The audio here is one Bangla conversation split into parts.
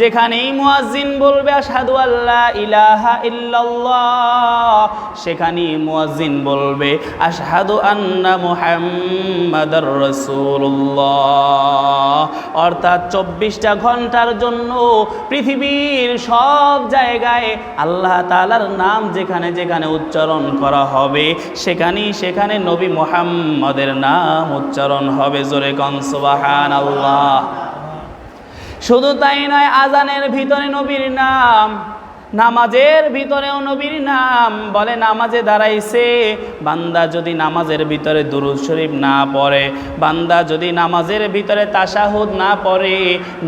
যেখানেই মুয়াজ্জিন বলবে, আশহাদু আল্লাহ ইলাহা ইল্লাল্লাহ, সেখানেই মুয়াজ্জিন বলবে, আশহাদু আন্না মুহাম্মাদার রাসূলুল্লাহ। অর্থাৎ চব্বিশটা ঘণ্টার জন্য পৃথিবীর সব জায়গায় আল্লাহ তাআলার নাম যেখানে যেখানে উচ্চারণ করা হবে, সেখানেই সেখানে নবী মুহাম্মাদের নাম উচ্চারণ হবে। জোরে কন সুবহানাল্লাহ। শুধু তাই নয়, আজানের ভিতরে নবীর নাম, নামাজের ভিতরেও নবীর নাম। বলে নামাজে দাঁড়াইছে, বান্দা যদি নামাজের ভিতরে দুরুদ শরীফ না পড়ে, বান্দা যদি নামাজের ভিতরে তাশাহুদ না পড়ে,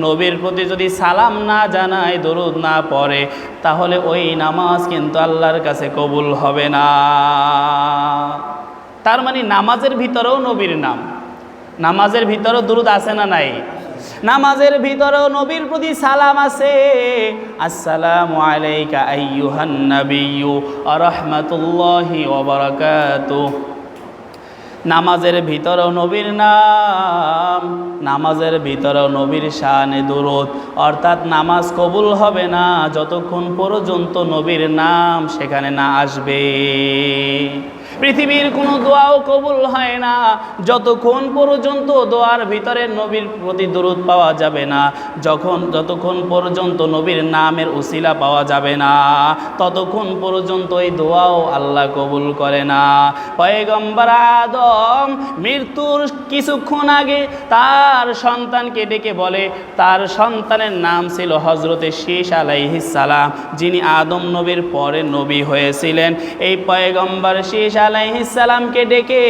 নবীর প্রতি যদি সালাম না জানায়, দুরুদ না পড়ে, তাহলে ওই নামাজ কিন্তু আল্লাহর কাছে কবুল হবে না। তার মানে নামাজের ভিতরেও নবীর নাম, নামাজের ভিতরেও দুরুদ আছে না নাই? নামাজের ভিতরেও নবীর প্রতি সালাম আছে। আসসালামু আলাইকা আইয়ুহান নাবিয়্যু ওয়া রাহমাতুল্লাহি ওয়া বারাকাতুহু নামাজের ভিতরেও নবীর নাম, নামাজের ভিতরেও নবীর শানে দুরুদ। অর্থাৎ নামাজ কবুল হবে না যতক্ষণ পর্যন্ত নবীর নাম সেখানে না আসবে। পৃথিবীর কোনো দোয়াও কবুল হয় না। যতক্ষণ পর্যন্ত দোয়ার ভিতরে নবীর প্রতি দরুদ পাওয়া যাবে না, যখন যতক্ষণ পর্যন্ত নবীর নামের উসিলা পাওয়া যাবে না, ততক্ষণ পর্যন্ত এই দোয়াও আল্লাহ কবুল করে না। পয়গম্বর আদম মৃত্যুর কিছুক্ষণ আগে তার সন্তানকে ডেকে বলে, তার সন্তানের নাম ছিল হজরতে শেষ আলাইহিসালাম যিনি আদম নবীর পরে নবী হয়েছিলেন। এই পয়গম্বর শেষ আলাইহিসালামকে ডেকে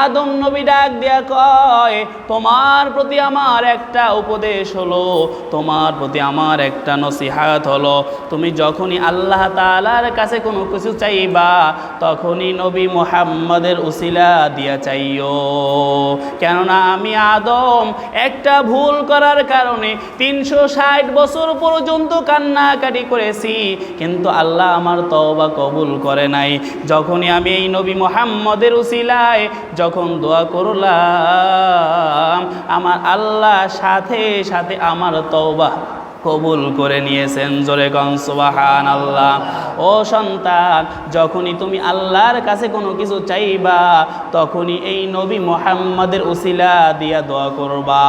আদম নবী ডাক দিয়া কয়, তোমার প্রতি আমার একটা উপদেশ হলো, তোমার প্রতি আমার একটা নসিহাত হলো। তুমি যখনই আল্লাহ তাআলার কাছে কোনো কিছু চাইবা, তখনই নবী মোহাম্মদের উসিলা দিয়া চাইও। কেননা আমি আদম, একটা ভুল করার কারণে তিনশো ষাট বছর পর্যন্ত কান্নাকাটি করেছি, কিন্তু আল্লাহ আমার তওবা কবুল করে নাই। যখনই আমি এই নবী মোহাম্মদের উসিলায় যখন দোয়া করলাম, আমার আল্লাহ সাথে সাথে আমার তওবা কবুল করে নিয়েছেন। জোরে সুবাহান আল্লাহ ও সন্তান, যখনই তুমি আল্লাহর কাছে কোনো কিছু চাইবা, তখনই এই নবী মোহাম্মদের উসিলা দিয়া দোয়া করবা।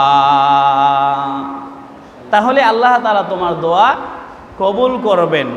তাহলে আল্লাহ তারা তোমার দোয়া কবুল করবেন।